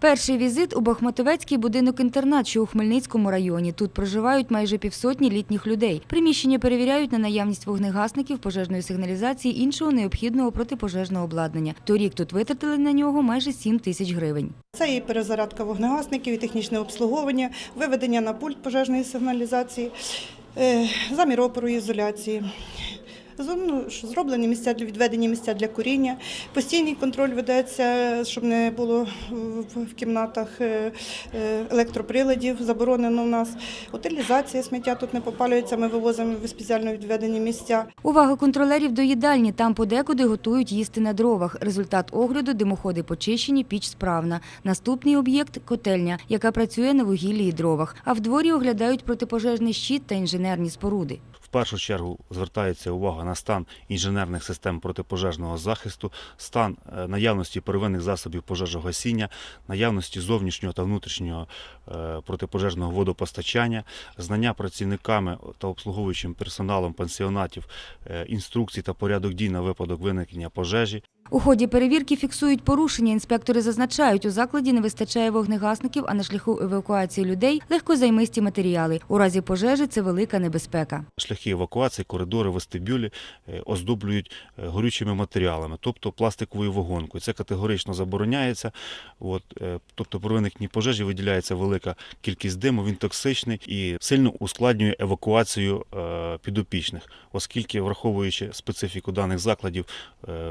Перший візит у Бахматовецький будинок-інтернат, що у Хмельницькому районі. Тут проживають майже півсотні літніх людей. Приміщення перевіряють на наявність вогнегасників, пожежної сигналізації, іншого необхідного протипожежного обладнання. Торік тут витратили на нього майже 7 тисяч гривень. Це і перезарядка вогнегасників, і технічне обслуговування, виведення на пульт пожежної сигналізації, е, замір опору ізоляції. Ну, Зроблені місця для відведені місця для куріння. Постійний контроль ведеться, щоб не було в- кімнатах е, е, електроприладів. Заборонено в нас. Утилізація сміття тут не попалюється. Ми вивозимо в спеціально відведені місця. Увага контролерів до їдальні. Там подекуди готують їсти на дровах. Результат огляду – димоходи почищені, піч справна. Наступний об'єкт – котельня, яка працює на вугіллі і дровах. А в дворі оглядають протипожежний щит та інженерні споруди. В першу чергу звертається увага на стан інженерних систем протипожежного захисту, стан е, наявності первинних засобів пожежогасіння, наявності зовнішнього та внутрішнього е, протипожежного водопостачання, знання працівниками та обслуговуючим персоналом пансіонатів е, інструкцій та порядок дій на випадок виникнення пожежі. У ході перевірки фіксують порушення. Інспектори зазначають, у закладі не вистачає вогнегасників, а на шляху евакуації людей – легкозаймисті матеріали. У разі пожежі це велика небезпека. Шляхи евакуації, коридори, вестибюлі е, оздоблюють е, горючими матеріалами, тобто пластиковою вагонкою. Це категорично забороняється. От, е, тобто при виникненні пожежі виділяється велика кількість диму, він токсичний і сильно ускладнює евакуацію підопічних, оскільки, враховуючи специфіку даних закладів,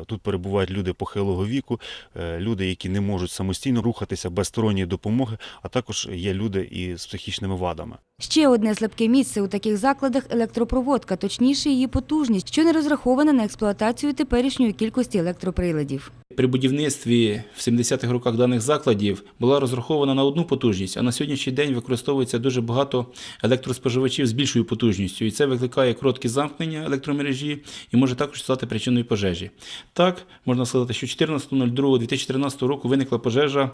тут перебувають люди похилого віку, е, люди, які не можуть самостійно рухатися без сторонньої допомоги, а також є люди і з психічними вадами. Ще одне слабке місце у таких закладах – електропроводка, точніше її потужність, що не розрахована на експлуатацію теперішньої кількості електроприладів. При будівництві в 70-х роках даних закладів була розрахована на одну потужність, а на сьогоднішній день використовується дуже багато електроспоживачів з більшою потужністю, і це викликає короткі замкнення електромережі і може також стати причиною пожежі. Так, можна сказати, що 14.02.2013 року виникла пожежа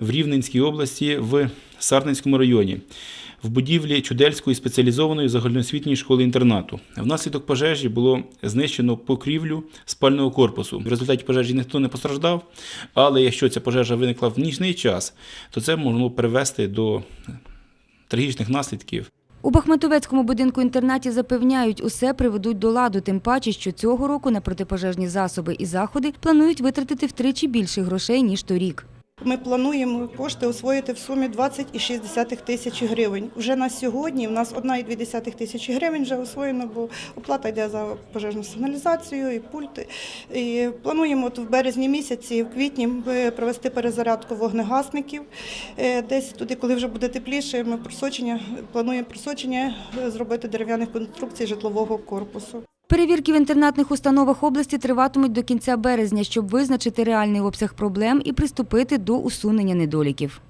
в Рівненській області в Сарненському районі. В будівлі Чудельської спеціалізованої загальноосвітньої школи-інтернату. Внаслідок пожежі було знищено покрівлю спального корпусу. В результаті пожежі ніхто не постраждав, але якщо ця пожежа виникла в нічний час, то це могло привести до трагічних наслідків. У Бахматовецькому будинку-інтернаті запевняють, усе приведуть до ладу, тим паче, що цього року на протипожежні засоби і заходи планують витратити втричі більше грошей, ніж торік. Ми плануємо кошти освоїти в сумі 20,6 тисячі гривень. Вже на сьогодні в нас 1,2 тисячі гривень вже освоєно, бо оплата йде за пожежну сигналізацію і пульти. І плануємо от в березні місяці, в квітні провести перезарядку вогнегасників. Е, Десь туди, коли вже буде тепліше, ми просочення плануємо просочення е, зробити дерев'яних конструкцій житлового корпусу. Перевірки в інтернатних установах області триватимуть до кінця березня, щоб визначити реальний обсяг проблем і приступити до усунення недоліків.